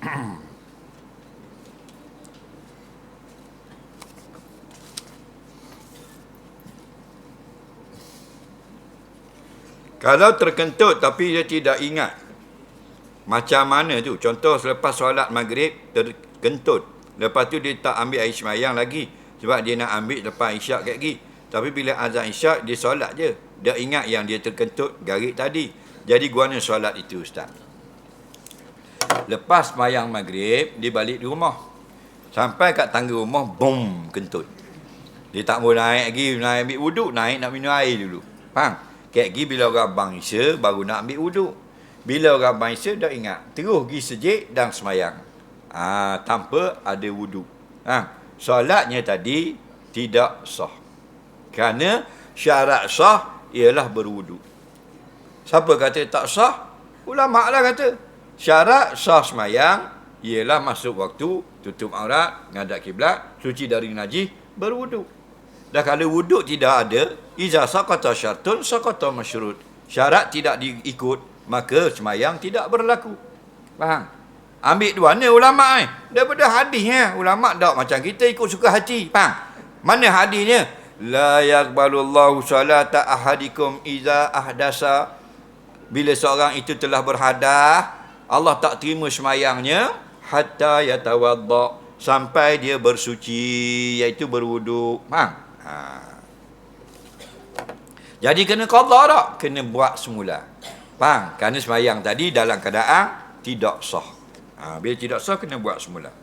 Kalau terkentut tapi dia tidak ingat macam mana tu. Contoh selepas solat maghrib terkentut. Lepas tu dia tak ambil air semayang lagi. Sebab dia nak ambil lepas isyak kat lagi. Tapi bila azan isyak dia solat je. Dia ingat yang dia terkentut garik tadi. Jadi guana solat itu Ustaz. Lepas semayang maghrib, dia balik di rumah. Sampai kat tangga rumah, boom, kentut. Dia tak boleh naik lagi, naik ambil wuduk, naik nak minum air dulu. Faham? Kayak lagi bila orang bangsa baru nak ambil wuduk. Bila orang bangsa dah ingat, terus pergi sejik dan semayang. Ha, tanpa ada wuduk. Ha, solatnya tadi tidak sah. Kerana syarat sah ialah berwuduk. Siapa kata tak sah? Ulama lah kata. Syarat sah semayang ialah masuk waktu, tutup aurat, ngadap kiblat, suci dari najis, berwuduk. Dah kalau wuduk tidak ada, iza saqata syartun saqata masyrut. Syarat tidak diikut, maka semayang tidak berlaku. Faham? Ambil dua ni ulama eh. Daripada hadisnya, ulama tak macam kita ikut suka hati. Faham? Mana hadisnya? La yaqbalullahu salata ahadikum iza ahdasa. Bila seorang itu telah berhadah, Allah tak terima semayangnya hatta yatawadda sampai dia bersuci iaitu berwuduk. Faham? Ha. Jadi kena qadha tak? Kena buat semula. Faham? Kerana semayang tadi dalam keadaan tidak sah. Ha, bila tidak sah, kena buat semula.